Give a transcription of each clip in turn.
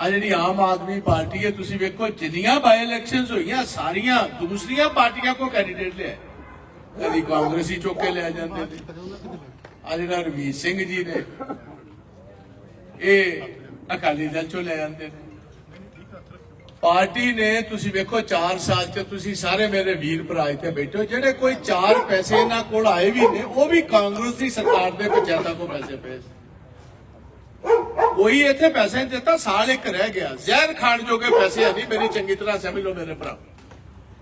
ਆ ਜਿਹੜੀ ਆਮ ਆਦਮੀ ਪਾਰਟੀ ਹੈ, ਤੁਸੀਂ ਵੇਖੋ, ਜਿੰਨੀਆਂ ਬਾਈ ਇਲੈਕਸ਼ਨਸ ਹੋਈਆਂ, ਸਾਰੀਆਂ ਦੂਸਰੀਆਂ ਪਾਰਟੀਆਂ ਕੋ ਕੈਂਡੀਡੇਟ ਲਿਆ ਕਦੀ ਕਾਂਗਰਸੀ ਚੁੱਕ ਕੇ ਲੈ ਜਾਂਦੇ ਨੇ। ਆ ਜਿਹੜਾ ਰਵੀਰ ਸਿੰਘ ਜੀ ਨੇ, ਇਹ ਅਕਾਲੀ ਦਲ ਚੋਂ ਲੈ ਜਾਂਦੇ ਨੇ। ਪਾਰਟੀ ਨੇ, ਤੁਸੀਂ ਵੇਖੋ 4 ਸਾਲ ਚ ਤੁਸੀਂ ਸਾਰੇ ਮੇਰੇ ਵੀਰ ਭਰਾ ਇੱਥੇ ਬੈਠੇ ਹੋ, ਜਿਹੜੇ ਕੋਈ 4 ਪੈਸੇ ਇਹਨਾਂ ਕੋਲ ਆਏ ਵੀ ਨੇ, ਉਹ ਵੀ ਕਾਂਗਰਸ ਦੀ ਸਰਕਾਰ ਦੇ ਪੰਚਾਇਤਾਂ ਕੋ ਪੈਸੇ ਪਏ ਸੀ। ਕੋਈ ਇੱਥੇ ਪੈਸੇ ਨਹੀਂ ਦਿੱਤਾ, ਸਾਲ ਇੱਕ ਰਹਿ ਗਿਆ। ਜ਼ਹਿਰ ਖਾਣ ਜੋਗੇ ਪੈਸੇ ਹੈ ਨਹੀਂ, ਮੇਰੀ ਚੰਗੀ ਤਰ੍ਹਾਂ ਸਮਝ ਲਓ ਮੇਰੇ ਭਰਾ।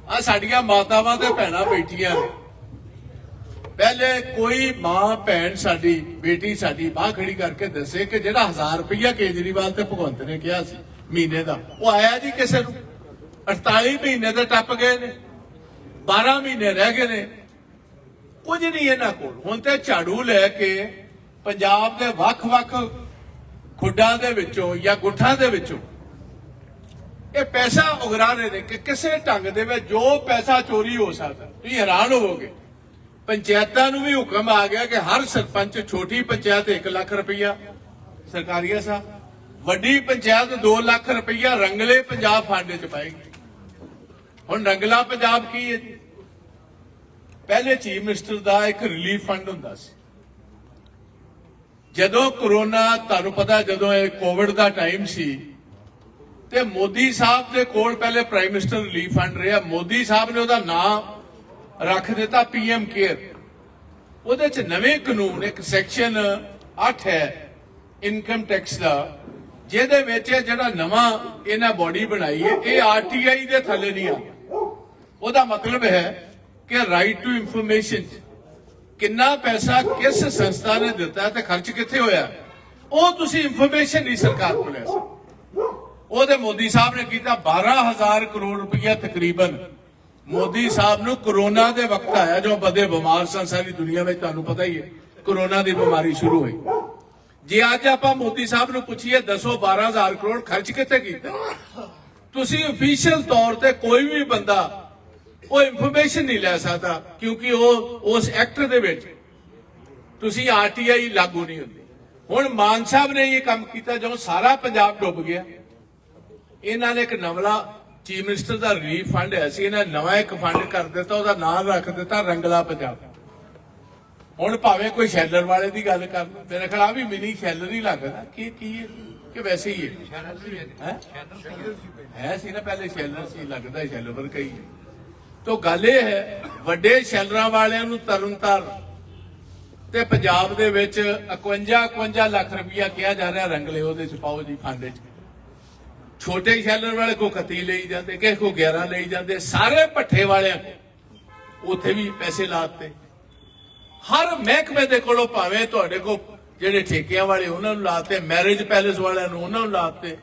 ਆ ਸਾਡੀਆਂ ਮਾਤਾਵਾਂ ਤੇ ਭੈਣਾਂ ਬੈਠੀਆਂ ਨੇ। ਪਹਿਲੇ ਕੋਈ ਮਾਂ, ਭੈਣ ਸਾਡੀ, ਬੇਟੀ ਸਾਡੀ ਬਾਹ ਖੜੀ ਕਰਕੇ ਦੱਸੇ ਕਿ ਜਿਹੜਾ 1000 ਰੁਪਇਆ ਕੇਜਰੀਵਾਲ ਤੇ ਭਗਵੰਤ ਨੇ ਕਿਹਾ ਸੀ ਮਹੀਨੇ ਦਾ, ਉਹ ਆਇਆ ਜੀ ਕਿਸੇ ਨੂੰ? 48 ਮਹੀਨੇ ਦੇ ਟੱਪ ਗਏ ਨੇ 12 ਮਹੀਨੇ ਰਹਿ ਗਏ ਨੇ। ਕੁਝ ਨਹੀਂ ਇਹਨਾਂ ਕੋਲ। ਹੁਣ ਤੇ ਝਾੜੂ ਲੈ ਕੇ ਪੰਜਾਬ ਦੇ ਵੱਖ-ਵੱਖ ਖੁੱਡਾਂ ਦੇ ਵਿੱਚੋਂ ਜਾਂ ਗੁੱਠਾਂ ਦੇ ਵਿੱਚੋਂ। ਇਹ ਪੈਸਾ ਉਗਰਾ ਰਹੇ ਨੇ ਕਿ ਕਿਸੇ ਢੰਗ ਦੇ ਵਿੱਚ ਜੋ ਪੈਸਾ ਚੋਰੀ ਹੋ ਸਕਦਾ, ਤੁਸੀਂ ਹੈਰਾਨ ਹੋਵੋਗੇ। ਪੰਚਾਇਤਾਂ ਨੂੰ ਵੀ ਹੁਕਮ ਆ ਗਿਆ ਕਿ ਹਰ ਸਰਪੰਚ ਛੋਟੀ ਪੰਚਾਇਤ 1 ਲੱਖ ਰੁਪਈਆ, ਸਰਕਾਰੀਆ ਸਾਹਿਬ, ਵੱਡੀ ਪੰਚਾਇਤ 2 ਲੱਖ ਰੁਪਈਆ ਰੰਗਲੇ ਪੰਜਾਬ ਫੰਡ ਚ ਪਾਏਗੀ। ਹੁਣ ਰੰਗਲਾ ਪੰਜਾਬ ਕੀ ਹੈ ਪਹਿਲੇ ਚੀਫ ਮਿਨਿਸਟਰ ਦਾ ਇੱਕ ਰਿਲੀਫ ਫੰਡ ਹੁੰਦਾ ਸੀ। ਜਦੋਂ ਕਰੋਨਾ ਤੁਹਾਨੂੰ ਪਤਾ ਜਦੋਂ ਇਹ ਕੋਵਿਡ ਦਾ ਟਾਈਮ ਸੀ, ਤੇ ਮੋਦੀ ਸਾਹਿਬ ਦੇ ਕੋਲ ਪਹਿਲੇ ਪ੍ਰਾਈਮ ਮਿਨਿਸਟਰ ਰਿਲੀਫ ਫੰਡ ਰਿਹਾ। ਮੋਦੀ ਸਾਹਿਬ ਨੇ ਉਹਦਾ ਨਾਮ ਰੱਖ ਦਿੱਤਾ ਪੀਐਮ ਕੇਅਰ ਉਹਦੇ ਚ ਨਵੇਂ ਕਾਨੂੰਨ, ਇੱਕ ਸੈਕਸ਼ਨ 8 ਹੈ ਇਨਕਮ ਟੈਕਸ ਦਾ, ਜਿਹਦੇ ਵਿੱਚ ਜਿਹੜਾ ਨਵਾਂ ਇਹਨਾਂ ਬੋਡੀ ਬਣਾਈ ਹੈ, ਇਹ ਆਰਟੀਆਈ ਦੇ ਥੱਲੇ ਨਹੀਂ ਆ। ਉਹਦਾ ਮਤਲਬ ਹੈ ਕਿ ਰਾਈਟ ਟੂ ਇਨਫੋਰਮੇਸ਼ਨ ਕਿੰਨਾ ਪੈਸਾ ਕਿਸ ਸੰਸਥਾ ਨੇ ਦਿੱਤਾ ਤੇ ਖਰਚ ਕਿੱਥੇ ਹੋਇਆ? ਉਹ ਤੁਸੀਂ ਇਨਫੋਰਮੇਸ਼ਨ ਨਹੀਂ ਸਰਕਾਰ ਕੋਲ ਲੈ ਉਹਦੇ ਮੋਦੀ ਸਾਹਿਬ ਨੇ ਕੀਤਾ 12000 ਕਰੋੜ ਰੁਪਇਆ ਤਕਰੀਬਨ। ਮੋਦੀ ਸਾਹਿਬ ਨੂੰ ਕਰੋਨਾ ਦੇ ਵਕਤ ਆਇਆ, ਜੋ ਬਦੇ ਬਿਮਾਰ ਸਨ, ਸਾਰੀ ਦੁਨੀਆ ਵਿੱਚ ਤੁਹਾਨੂੰ ਪਤਾ ਹੀ ਹੈ, ਕਰੋਨਾ ਦੀ ਬਿਮਾਰੀ ਸ਼ੁਰੂ ਹੋਈ। ਜੇ ਅੱਜ ਆਪਾਂ ਮੋਦੀ ਸਾਹਿਬ ਨੂੰ ਪੁੱਛੀਏ, ਦੱਸੋ 12000 ਕਰੋੜ ਖਰਚ ਕਿੱਥੇ ਕੀਤਾ? ਤੁਸੀਂ ਅਫੀਸ਼ੀਅਲ ਤੌਰ ਤੇ ਕੋਈ ਵੀ ਬੰਦਾ ਉਹ ਇਨਫੋਰਮੇਸ਼ਨ ਨਹੀਂ ਲੈ ਸਕਦਾ ਕਿਉਂਕਿ ਉਹ ਉਸ ਐਕਟ ਦੇ ਵਿੱਚ। ਤੁਸੀਂ ਆਰਟੀਆਈ ਲਾਗੂ ਨਹੀਂ ਹੁੰਦੀ। ਹੁਣ ਮਾਨ ਸਾਹਿਬ ਨੇ ਇਹ ਕੰਮ ਕੀਤਾ ਜਦੋਂ ਸਾਰਾ ਪੰਜਾਬ ਡੁੱਬ ਗਿਆ। ਇਹਨਾਂ ਨੇ ਇੱਕ ਨਵਲਾ ਚੀਫ ਮਿਨਿਸਟਰ ਦਾ ਰਿਲੀਫ ਫੰਡ ਹੈ ਸੀ ਇਹਨਾਂ ਨੇ ਨਵਾਂ ਇੱਕ ਫੰਡ ਕਰ ਦਿੱਤਾ ਉਹਦਾ ਨਾਮ ਰੱਖ ਦਿੱਤਾ ਰੰਗਲਾ ਪੰਜਾਬ। ਹੁਣ ਭਾਵੇਂ ਕੋਈ ਸ਼ੈਲਰ ਵਾਲੇ ਦੀ ਗੱਲ ਕਰ ਮੇਰੇ ਖਿਆਲ ਆ ਵੀ ਮਿਨੀ ਸ਼ੈਲਰ ਹੀ ਲੱਗਦਾ। ਕੀ ਕੀ ਹੈ? ਕਿ ਵੈਸੇ ਹੀ ਹੈ? ਹੈਂ? ਹੈ ਸੀ ਨਾ ਪਹਿਲੇ ਸ਼ੈਲਰ ਸੀ ਲੱਗਦਾ ਸ਼ੈਲਰ ਕਈ ਤੋ ਗੱਲ ਇਹ ਹੈ, ਵੱਡੇ ਸ਼ੈਲਰਾਂ ਵਾਲਿਆਂ ਨੂੰ ਤਰਨਤਾਰਨ ਤੇ ਪੰਜਾਬ ਦੇ ਵਿੱਚ 51 51 ਲੱਖ ਰੁਪਇਆ ਕਿਹਾ ਜਾ ਰਿਹਾ ਰੰਗਲੇ ਉਹਦੇ ਚ, ਪਾਓ ਜੀ ਖਾਂਦੇ ਚ। ਛੋਟੇ ਸ਼ੈਲਰ ਵਾਲੇ ਕੋ 31 ਲਈ ਜਾਂਦੇ, ਕਿਸੇ ਕੋ 11 ਲਈ ਜਾਂਦੇ, ਸਾਰੇ ਪੱਠੇ ਵਾਲਿਆਂ ਕੋਲ ਉੱਥੇ ਵੀ ਪੈਸੇ ਲਾਤੇ। ਹਰ ਮਹਿਕਮੇ ਦੇ ਕੋਲੋਂ ਭਾਵੇਂ ਤੁਹਾਡੇ ਕੋ ਜਿਹੜੇ ਠੇਕਿਆਂ ਵਾਲੇ ਉਹਨਾਂ ਨੂੰ ਲਾਤੇ, ਮੈਰਿਜ ਪੈਲੇਸ ਵਾਲਿਆਂ ਨੂੰ ਉਹਨਾਂ ਨੂੰ ਲਾਤੇ।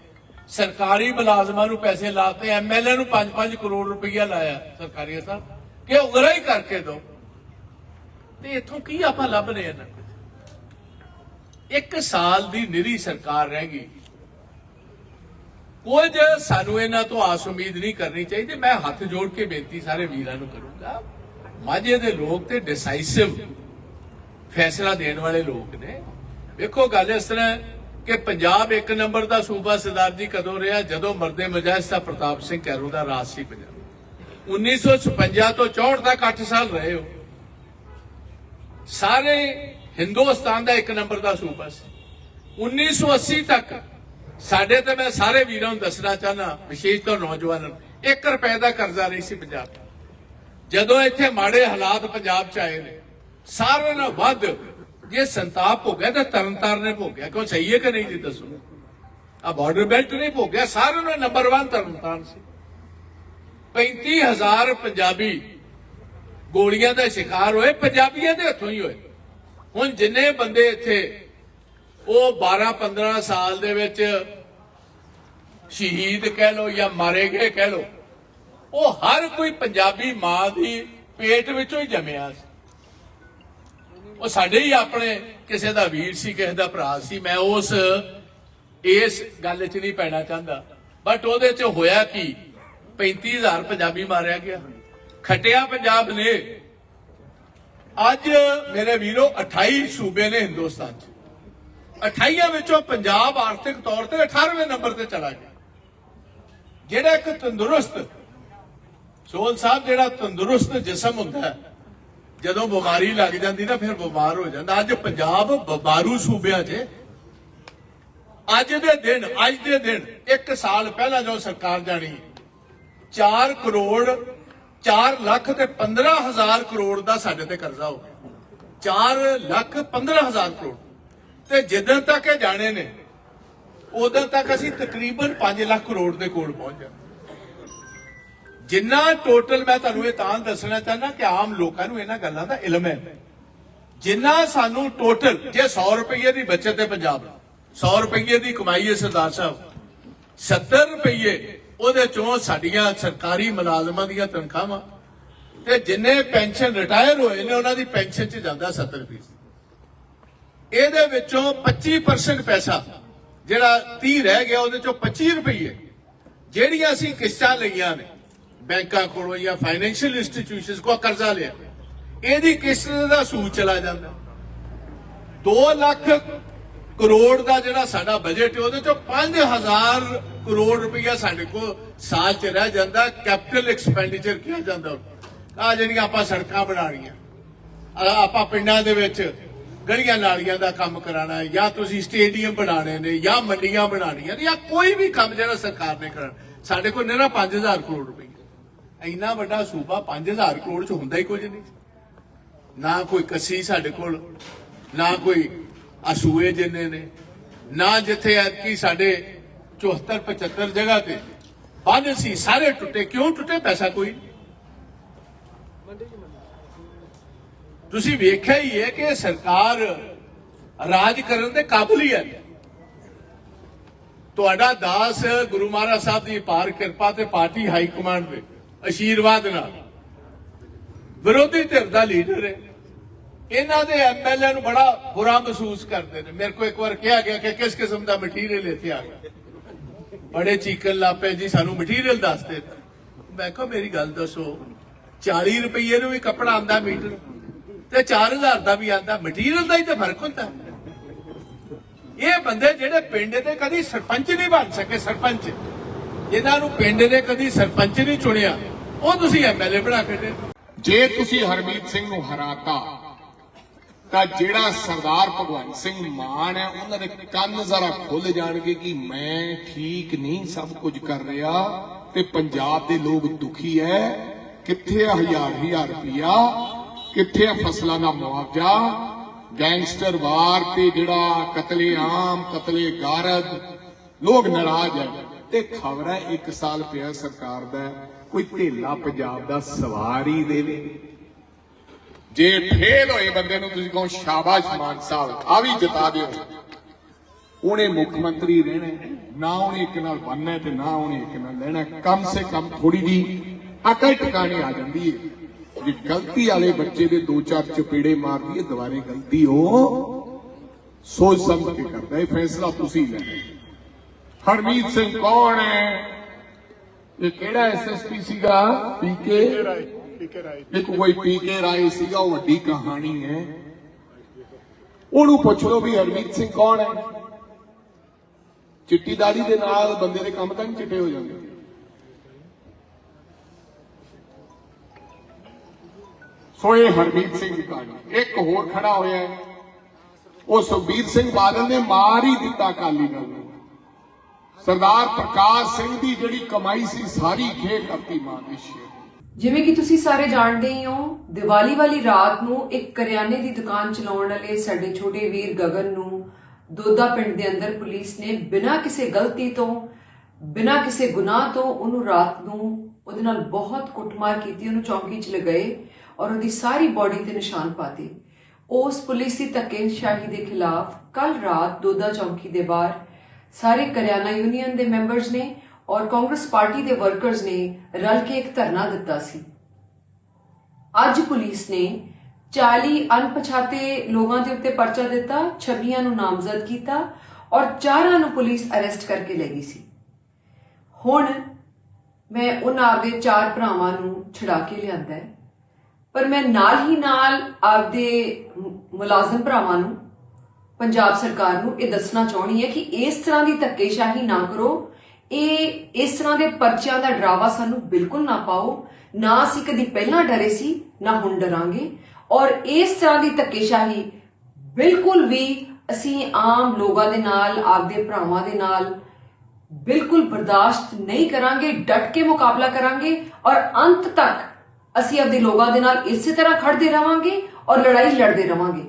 ਸਰਕਾਰੀ ਮੁਲਾਜ਼ਮਾਂ ਨੂੰ ਪੈਸੇ ਲਾਤੇ ਐਮਐਲਏ ਨੂੰ 5-5 ਕਰੋੜ ਰੁਪਈਆ ਲਾਇਆ ਸਰਕਾਰੀ ਸਾਹਿਬ ਕਿ ਉਗਰਾ ਹੀ ਕਰਕੇ ਦੋ। ਤੇ ਇੱਥੋਂ ਕੀ ਆਪਾਂ ਲੱਭ ਰਹੇ ਹਾਂ? ਇੱਕ ਸਾਲ ਦੀ ਨਿਰੀ ਸਰਕਾਰ ਰਹਿ ਗਈ। ਕੁਝ ਸਾਨੂੰ ਇਹਨਾਂ ਤੋਂ ਆਸ ਉਮੀਦ ਨਹੀਂ ਕਰਨੀ ਚਾਹੀਦੀ। ਮੈਂ ਹੱਥ ਜੋੜ ਕੇ ਬੇਨਤੀ ਸਾਰੇ ਵੀਰਾਂ ਨੂੰ ਕਰੂੰਗਾ। ਮਾਝੇ ਦੇ ਲੋਕ ਤੇ ਡਿਸਾਈਸਿਵ ਫੈਸਲਾ ਦੇਣ ਵਾਲੇ ਲੋਕ ਨੇ। ਵੇਖੋ ਗੱਲ ਇਸ ਤਰ੍ਹਾਂ ਕਿ ਪੰਜਾਬ ਇੱਕ ਨੰਬਰ ਦਾ ਸੂਬਾ ਸਰਦਾਰ ਜੀ ਕਦੋਂ ਰਿਹਾ? ਜਦੋਂ ਮਰਦੇ ਮਜਾਇਸਤਾ ਪ੍ਰਤਾਪ ਸਿੰਘ ਕੈਰੋਂ ਦਾ ਰਾਜ ਸੀ ਪੰਜਾਬ। 1956 ਤੋਂ 64 ਤੱਕ 8 ਸਾਲ ਰਹੇ ਹੋ। ਸਾਰੇ ਹਿੰਦੁਸਤਾਨ ਦਾ ਇੱਕ ਨੰਬਰ ਦਾ ਸੂਬਾ ਸੀ। 1980 ਤੱਕ ਸਾਡੇ ਤੇ ਮੈਂ ਸਾਰੇ ਵੀਰਾਂ ਨੂੰ ਦੱਸਣਾ ਚਾਹਨਾ ਵਿਸ਼ੇਸ਼ ਤੌਰ ਨੌਜਵਾਨਾਂ ਨੂੰ 1 ਰੁਪਏ ਦਾ ਕਰਜ਼ਾ ਨਹੀਂ ਸੀ ਪੰਜਾਬ ਜਦੋਂ ਇੱਥੇ ਮਾੜੇ ਹਾਲਾਤ ਪੰਜਾਬ ਚ ਆਏ ਨੇ, ਸਾਰਿਆਂ ਨਾਲੋਂ ਵੱਧ ਜੇ ਸੰਤਾਪ ਭੋਗਿਆ ਤਾਂ ਤਰਨਤਾਰਨ ਨੇ ਭੋਗਿਆ। ਕਿਉਂ ਸਹੀ ਹੈ ਕਿ ਨਹੀਂ ਜੀ ਦੱਸੋ? ਆ ਬਾਰਡਰ ਬੈਲਟ ਨਹੀਂ ਭੋਗਿਆ, ਸਾਰਿਆਂ ਨੂੰ ਨੰਬਰ 1 ਤਰਨਤਾਰਨ ਸੀ। 35000 ਪੰਜਾਬੀ ਗੋਲੀਆਂ ਦਾ ਸ਼ਿਕਾਰ ਹੋਏ, ਪੰਜਾਬੀਆਂ ਦੇ ਹੱਥੋਂ ਹੀ ਹੋਏ। ਹੁਣ ਜਿੰਨੇ ਬੰਦੇ ਇੱਥੇ, ਉਹ 12 15 ਸਾਲ ਦੇ ਵਿੱਚ ਸ਼ਹੀਦ ਕਹਿ ਲੋ ਜਾਂ ਮਾਰੇ ਗਏ ਕਹਿ ਲੋ ਉਹ ਹਰ ਕੋਈ ਪੰਜਾਬੀ ਮਾਂ ਦੀ ਪੇਟ ਵਿੱਚੋਂ ਹੀ ਜੰਮਿਆ ਸੀ। ਉਹ ਸਾਡੇ ਹੀ ਆਪਣੇ ਕਿਸੇ ਦਾ ਵੀਰ ਸੀ, ਕਿਸੇ ਦਾ ਭਰਾ ਸੀ। ਮੈਂ ਉਸ, ਇਸ ਗੱਲ 'ਚ ਨਹੀਂ ਪੈਣਾ ਚਾਹੁੰਦਾ। ਬਟ ਉਹਦੇ 'ਚ ਹੋਇਆ ਕੀ? 35000 ਪੰਜਾਬੀ ਮਾਰਿਆ ਗਿਆ। ਖਟਿਆ ਪੰਜਾਬ ਨੇ। ਅੱਜ ਮੇਰੇ ਵੀਰੋ 28 ਸੂਬੇ ਨੇ ਹਿੰਦੁਸਤਾਨ 'ਚ। 28 ਵਿੱਚੋਂ ਪੰਜਾਬ ਆਰਥਿਕ ਤੌਰ ਤੇ 18ਵੇਂ ਨੰਬਰ ਤੇ ਚਲਾ ਗਿਆ। ਜਿਹੜਾ ਇੱਕ ਤੰਦਰੁਸਤ ਸੋਹਲ ਸਾਹਿਬ, ਜਿਹੜਾ ਤੰਦਰੁਸਤ ਜਿਸਮ ਹੁੰਦਾ ਹੈ ਜਦੋਂ ਬਿਮਾਰੀ ਲੱਗ ਜਾਂਦੀ ਨਾ ਫਿਰ ਬਿਮਾਰ ਹੋ ਜਾਂਦਾ। ਅੱਜ ਪੰਜਾਬ ਬਿਮਾਰੂ ਸੂਬਿਆਂ 'ਚ ਅੱਜ ਦੇ ਦਿਨ, ਅੱਜ ਦੇ ਦਿਨ, ਇੱਕ ਸਾਲ ਪਹਿਲਾਂ ਜਦੋਂ ਸਰਕਾਰ ਜਾਣੀ 4 ਕਰੋੜ 4 ਲੱਖ ਤੇ 15 ਹਜ਼ਾਰ ਕਰੋੜ ਦਾ ਸਾਡੇ ਤੇ ਕਰਜ਼ਾ ਹੋ ਗਿਆ। 4 ਲੱਖ 15 ਹਜ਼ਾਰ ਕਰੋੜ। ਤੇ ਜਿੱਦਣ ਤੱਕ ਇਹ ਜਾਣੇ ਨੇ, ਉਦੋਂ ਤੱਕ ਅਸੀਂ ਤਕਰੀਬਨ 5 ਲੱਖ ਕਰੋੜ ਦੇ ਕੋਲ ਪਹੁੰਚ ਜਾਣਾ ਜਿੰਨਾ ਟੋਟਲ ਮੈਂ ਤੁਹਾਨੂੰ ਇਹ ਤਾਂ ਦੱਸਣਾ ਚਾਹੁੰਦਾ ਕਿ ਆਮ ਲੋਕਾਂ ਨੂੰ ਇਹਨਾਂ ਗੱਲਾਂ ਦਾ ਇਲਮ ਹੈ। ਜਿੰਨਾ ਸਾਨੂੰ ਟੋਟਲ ਜੇ 100 ਰੁਪਏ ਦੀ ਬਚਤ ਹੈ ਪੰਜਾਬ 100 ਰੁਪਏ ਦੀ ਕਮਾਈ ਹੈ ਸਰਦਾਰ ਸਾਹਿਬ 70 ਰੁਪਏ ਉਹਦੇ ਚੋਂ ਸਾਡੀਆਂ ਸਰਕਾਰੀ ਮੁਲਾਜ਼ਮਾਂ ਦੀਆਂ ਤਨਖਾਹਾਂ ਤੇ ਜਿੰਨੇ ਪੈਨਸ਼ਨ ਰਿਟਾਇਰ ਹੋਏ ਨੇ, ਉਹਨਾਂ ਦੀ ਪੈਨਸ਼ਨ 'ਚ ਜਾਂਦਾ 70 ਫੀਸਦ। ਇਹਦੇ ਵਿੱਚੋਂ 25% ਪੈਸਾ, ਜਿਹੜਾ 30 ਰਹਿ ਗਿਆ, ਉਹਦੇ ਚੋਂ 25 ਰੁਪਏ ਜਿਹੜੀਆਂ ਅਸੀਂ ਕਿਸ਼ਤਾਂ ਲਈਆਂ ਨੇ ਬੈਂਕਾਂ ਕੋਲੋਂ ਜਾਂ ਫਾਈਨੈਂਸ਼ੀਅਲ ਇੰਸਟੀਟਿਊਸ਼ਨਸ ਕੋਲ ਕਰਜ਼ਾ ਲਿਆ। ਇਹਦੀ ਕਿਸ਼ਤ ਦਾ ਸੂਦ ਚਲਾ ਜਾਂਦਾ। 2 ਲੱਖ ਕਰੋੜ ਦਾ ਜਿਹੜਾ ਸਾਡਾ ਬਜਟ ਹੈ, ਉਹਦੇ ਚੋਂ 5000 ਕਰੋੜ ਰੁਪਇਆ ਸਾਡੇ ਕੋਲ ਸਾਲ ਚ ਰਹਿ ਜਾਂਦਾ ਕੈਪੀਟਲ ਐਕਸਪੈਂਡੀਚਰ ਕਿਹਾ ਜਾਂਦਾ। ਆ ਜਿਹੜੀਆਂ ਆਪਾਂ ਸੜਕਾਂ ਬਣਾਉਣੀਆਂ, ਆਹ ਆਪਾਂ ਪਿੰਡਾਂ ਦੇ ਵਿੱਚ ਗਲੀਆਂ ਨਾਲੀਆਂ ਦਾ ਕੰਮ ਕਰਾਣਾ ਹੈ ਜਾਂ ਤੁਸੀਂ ਸਟੇਡੀਅਮ ਬਣਾਣੇ ਨੇ, ਜਾਂ ਮੰਡੀਆਂ ਬਣਾਉਣੀਆਂ ਨੇ, ਜਾਂ ਕੋਈ ਵੀ ਕੰਮ ਜਿਹੜਾ ਸਰਕਾਰ ਨੇ ਕਰਨਾ ਸਾਡੇ ਕੋਲ ਨਿਹਰਾ 5000 ਕਰੋੜ ਰੁਪਏ ਇੰਨਾ ਵੱਡਾ ਸੂਬਾ 5000 ਕਰੋੜ ਚ ਹੁੰਦਾ ਹੀ ਕੁਝ ਨਹੀਂ। ਨਾ ਕੋਈ ਕੱਸੀ ਸਾਡੇ ਕੋਲ, ਨਾ ਕੋਈ ਅਸੂਏ ਜਿੰਨੇ ਨੇ, ਨਾ ਜਿੱਥੇ ਐਤਕੀ ਸਾਡੇ 74 75 ਜਗ੍ਹਾ ਤੇ ਬੰਨ ਸੀ, ਸਾਰੇ ਟੁੱਟੇ। ਕਿਉਂ ਟੁੱਟੇ? ਪੈਸਾ ਕੋਈ ਤੁਸੀਂ ਵੇਖਿਆ ਹੀ ਹੈ ਕਿ ਸਰਕਾਰ ਰਾਜ ਕਰਨ ਦੇ ਕਾਬਿਲ ਹੀ ਹੈ। ਤੁਹਾਡਾ ਦਾਸ ਗੁਰੂ ਮਹਾਰਾਜ ਸਾਹਿਬ ਦੀ ਪਾਰ ਕਿਰਪਾ ਤੇ ਪਾਰਟੀ ਹਾਈ ਕਮਾਂਡ ਦੇ ਅਸ਼ੀਰਵਾਦ ਨਾਲ। ਵਿਰੋਧੀ ਧਿਰ ਦਾ ਲੀਡਰ ਹੈ। ਇਹਨਾਂ ਦੇ ਐਮਐਲਏ ਨੂੰ ਬੜਾ ਬੁਰਾ ਮਹਿਸੂਸ ਕਰਦੇ ਨੇ। ਮੇਰੇ ਕੋ ਇੱਕ ਵਾਰ ਕਿਹਾ ਗਿਆ ਕਿ ਕਿਸ ਕਿਸਮ ਦਾ ਮਟੀਰੀਅਲ ਇੱਥੇ ਆ ਗਿਆ। ਬੜੇ ਚੀਕਣ ਲਾਪੇ ਜੀ ਸਾਨੂੰ ਮਟੀਰੀਅਲ ਦੱਸ ਮੈਂ ਕਿਹਾ, ਮੇਰੀ ਗੱਲ ਦੱਸੋ 40 ਰੁਪਏ ਨੂੰ ਵੀ ਕੱਪੜਾ ਆਂਦਾ ਮੀਟਰ ਤੇ 4000 ਦਾ ਵੀ ਆਂਦਾ ਮਟੀਰੀਅਲ ਦਾ ਹੀ ਤਾਂ ਫ਼ਰਕ ਹੁੰਦਾ। ਇਹ ਬੰਦੇ ਜਿਹੜੇ ਪਿੰਡ ਦੇ ਕਦੀ ਸਰਪੰਚ ਨਹੀਂ ਬਣ ਸਕੇ, ਸਰਪੰਚ। ਜਿਨ੍ਹਾਂ ਨੂੰ ਪਿੰਡ ਨੇ ਕਦੀ ਸਰਪੰਚ ਨਹੀਂ ਚੁਣਿਆ, ਉਹ ਤੁਸੀਂ ਐਮਐਲਏ ਬਣਾ ਕੇ ਦੇ ਜੇ ਤੁਸੀਂ ਹਰਮੀਤ ਸਿੰਘ ਨੂੰ ਹਰਾਤਾ, ਤਾਂ ਜਿਹੜਾ ਸਰਦਾਰ ਭਗਵੰਤ ਸਿੰਘ ਮਾਨ ਹੈ, ਉਹਨਾਂ ਦੇ ਕੰਨ ਜ਼ਰਾ ਖੁੱਲ ਜਾਣਗੇ ਕਿ ਮੈਂ ਠੀਕ ਨਹੀਂ, ਸਭ ਕੁਝ ਕਰ ਰਿਹਾ ਤੇ ਪੰਜਾਬ ਦੇ ਲੋਕ ਦੁਖੀ ਹੈ ਕਿੱਥੇ ਆ ਹਜ਼ਾਰ ਹਜ਼ਾਰ ਰੁਪਇਆ ਕਿੱਥੇ ਆ ਫਸਲਾਂ ਦਾ ਮੁਆਵਜ਼ਾ? ਗੈਂਗਸਟਰ ਵਾਰ ਤੇ ਜਿਹੜਾ ਕਤਲੇ ਆਮ ਕਤਲੇ ਗਾਰਦ ਲੋਕ ਨਾਰਾਜ਼ ਹੈ ਤੇ ਖਬਰ ਹੈ, ਇੱਕ ਸਾਲ ਪਿਆ ਸਰਕਾਰ ਦਾ, ਕੋਈ ਢੇਲਾ ਪੰਜਾਬ ਦਾ ਸਵਾਰ ਹੀ ਦੇਵੇ। ਜੇ ਫੇਲ ਹੋਏ ਬੰਦੇ ਨੂੰ ਤੁਸੀਂ ਕਹੋ, ਸ਼ਾਬਾਸ਼ ਮਾਨ ਸਾਹਿਬ ਆ ਵੀ ਜਿਤਾ ਦਿਓ। ਉਹਨੇ ਮੁੱਖ ਮੰਤਰੀ ਰਹਿਣਾ ਨਾ ਉਹਨੇ ਇੱਕ ਨਾਲ ਬਣਨਾ ਤੇ ਨਾ ਉਹਨੇ ਇੱਕ ਨਾਲ ਲੈਣਾ ਕਮ ਸੇ ਕਮ ਥੋੜੀ ਜੀ ਅਕਲ ਟਿਕਾਣੇ ਆ ਜਾਂਦੀ ਹੈ। ਜੇ ਗਲਤੀ ਵਾਲੇ ਬੱਚੇ ਦੇ ਦੋ ਚਾਰ ਚਪੇੜੇ ਮਾਰਦੀ ਹੈ, ਦੁਬਾਰੇ ਗਲਤੀ ਹੋ ਸੋਚ ਸਮਝ ਕੇ ਕਰਦਾ ਇਹ ਫੈਸਲਾ ਤੁਸੀਂ ਲੈਣਾ ਹਰਮੀਤ ਸਿੰਘ ਕੌਣ ਹੈ? ਇਹ ਕਿਹੜਾ ਐਸਐਸਪੀ ਸੀਗਾ? ਪੀਕੇ ਇੱਕ ਕੋਈ ਪੀਕੇ ਰਾਏ ਸੀਗਾ, ਉਹ ਵੱਡੀ ਕਹਾਣੀ ਹੈ। ਉਹਨੂੰ ਪੁੱਛ ਲਓ ਵੀ ਹਰਮੀਤ ਸਿੰਘ ਕੌਣ ਹੈ? ਚਿੱਟੀ ਦਾੜੀ ਦੇ ਨਾਲ ਬੰਦੇ ਦੇ ਕੰਮ ਤਾਂ ਨਹੀਂ ਚਿੱਟੇ ਹੋ ਜਾਂਦੇ। ਸੋ ਇਹ ਹਰਮੀਤ ਸਿੰਘ ਦੀ ਕਹਾਣੀ। ਇੱਕ ਹੋਰ ਖੜਾ ਹੋਇਆ ਹੈ। ਉਹ ਸੁਖਬੀਰ ਸਿੰਘ ਬਾਦਲ ਨੇ ਮਾਰ ਹੀ ਦਿੱਤਾ ਅਕਾਲੀ ਦਲ ਸਰਦਾਰ ਪ੍ਰਕਾਸ਼ ਸਿੰਘ ਦੀ ਜਿਹੜੀ ਕਮਾਈ ਸੀ, ਸਾਰੀ ਖੇ ਕਰਤੀ ਮਾਂ ਦੀ ਸ਼ੇਰ ਜਿਵੇਂ ਕਿ ਤੁਸੀਂ ਸਾਰੇ ਜਾਣਦੇ ਹੀ ਹੋ, ਦੀਵਾਲੀ ਵਾਲੀ ਰਾਤ ਨੂੰ ਇੱਕ ਕਰਿਆਨੇ ਦੀ ਦੁਕਾਨ ਚਲਾਉਣ ਵਾਲੇ ਸਾਡੇ ਛੋਟੇ ਵੀਰ ਗਗਨ ਨੂੰ ਦੋਦਾ ਪਿੰਡ ਦੇ ਅੰਦਰ ਪੁਲਿਸ ਨੇ ਬਿਨਾਂ ਕਿਸੇ ਗਲਤੀ ਤੋਂ, ਬਿਨਾਂ ਕਿਸੇ ਗੁਨਾਹ ਤੋਂ ਉਹਨੂੰ ਰਾਤ ਨੂੰ ਉਹਦੇ ਨਾਲ ਬਹੁਤ ਕੁੱਟਮਾਰ ਕੀਤੀ, ਉਹਨੂੰ ਚੌਂਕੀ 'ਚ ਲਗਾਏ ਔਰ ਉਹਦੀ ਸਾਰੀ ਬਾਡੀ ਤੇ ਨਿਸ਼ਾਨ ਪਾਤੇ ਉਸ ਪੁਲਿਸ ਦੀ ਧੱਕੇਸ਼ਾਹੀ ਦੇ ਖਿਲਾਫ ਕੱਲ ਰਾਤ ਦੋਦਾ ਚੌਂਕੀ ਦੇ ਬਾਹਰ ਸਾਰੇ ਕਰਿਆਨਾ ਯੂਨੀਅਨ ਦੇ ਮੈਂਬਰਸ ਨੇ ਔਰ ਕਾਂਗਰਸ ਪਾਰਟੀ ਦੇ ਵਰਕਰਸ ਨੇ ਰਲ ਕੇ ਇੱਕ ਧਰਨਾ ਦਿੱਤਾ ਸੀ। ਅੱਜ ਪੁਲਿਸ ਨੇ 40 ਅਣਪਛਾਤੇ ਲੋਕਾਂ ਦੇ ਉੱਤੇ ਪਰਚਾ ਦਿੱਤਾ 26 ਨੂੰ ਨਾਮਜ਼ਦ ਕੀਤਾ ਔਰ ਚਾਰਾਂ ਨੂੰ ਪੁਲਿਸ ਅਰੈਸਟ ਕਰਕੇ ਲੈ ਗਈ ਸੀ। ਹੁਣ ਮੈਂ ਉਹਨਾਂ ਆਪਦੇ ਚਾਰ ਭਰਾਵਾਂ ਨੂੰ ਛੁਡਾ ਕੇ ਲਿਆਂਦਾ ਪਰ ਮੈਂ ਨਾਲ ਹੀ ਨਾਲ ਆਪਦੇ ਮੁਲਾਜ਼ਮ ਭਰਾਵਾਂ ਨੂੰ ਪੰਜਾਬ ਸਰਕਾਰ ਨੂੰ ਇਹ ਦੱਸਣਾ ਚਾਹਣੀ ਹੈ ਕਿ ਇਸ ਤਰ੍ਹਾਂ ਦੀ ਧੱਕੇਸ਼ਾਹੀ ਨਾ ਕਰੋ। ਇਹ, ਇਸ ਤਰ੍ਹਾਂ ਦੇ ਪਰਚਿਆਂ ਦਾ ਡਰਾਵਾ ਸਾਨੂੰ ਬਿਲਕੁਲ ਨਾ ਪਾਓ। ਨਾ ਅਸੀਂ ਕਦੀ ਪਹਿਲਾਂ ਡਰੇ ਸੀ, ਨਾ ਹੁਣ ਡਰਾਂਗੇ। ਔਰ ਇਸ ਤਰ੍ਹਾਂ ਦੀ ਧੱਕੇਸ਼ਾਹੀ ਬਿਲਕੁਲ ਵੀ ਅਸੀਂ ਆਮ ਲੋਕਾਂ ਦੇ ਨਾਲ, ਆਪਦੇ ਭਰਾਵਾਂ ਦੇ ਨਾਲ ਬਿਲਕੁਲ ਬਰਦਾਸ਼ਤ ਨਹੀਂ ਕਰਾਂਗੇ, ਡਟ ਕੇ ਮੁਕਾਬਲਾ ਕਰਾਂਗੇ ਔਰ ਅੰਤ ਤੱਕ ਅਸੀਂ ਆਪਦੇ ਲੋਕਾਂ ਦੇ ਨਾਲ ਇਸੇ ਤਰ੍ਹਾਂ ਖੜਦੇ ਰਵਾਂਗੇ ਔਰ ਲੜਾਈ ਲੜਦੇ ਰਵਾਂਗੇ।